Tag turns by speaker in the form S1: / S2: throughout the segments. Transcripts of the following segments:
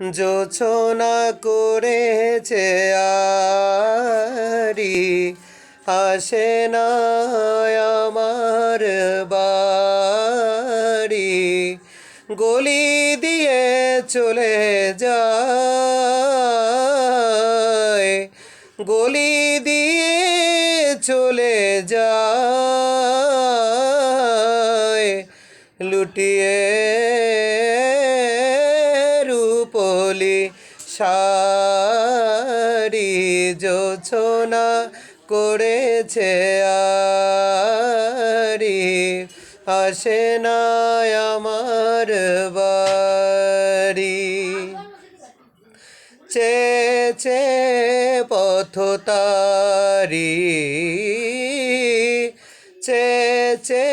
S1: যোছনা করেছে আরি, আসে না আমার বাড়ি। গলি দিয়ে চলে যায়, গলি দিয়ে চলে যায়। লুটিয়ে রূপলি শাড়ি যোছনা করেছে আরি, আসে না আমার বাড়ি। চে পথ তারি চে চে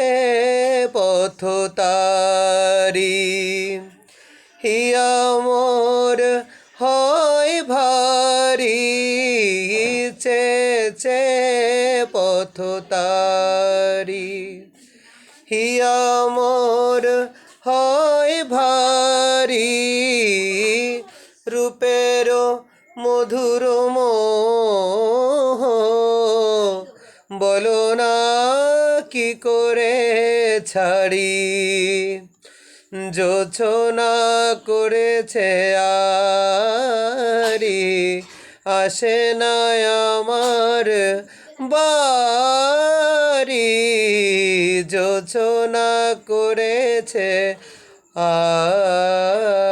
S1: পথ তারি। হিয়া মোর হয় ভারি চে পথ তারি। হিয়া মোর হয় ভারি, রূপের মধুর মোহ। বলো না কি করে ছাড়ি? যোছনা করেছে আরি আসে না আমার বাড়ি। যোছনা করেছে আরি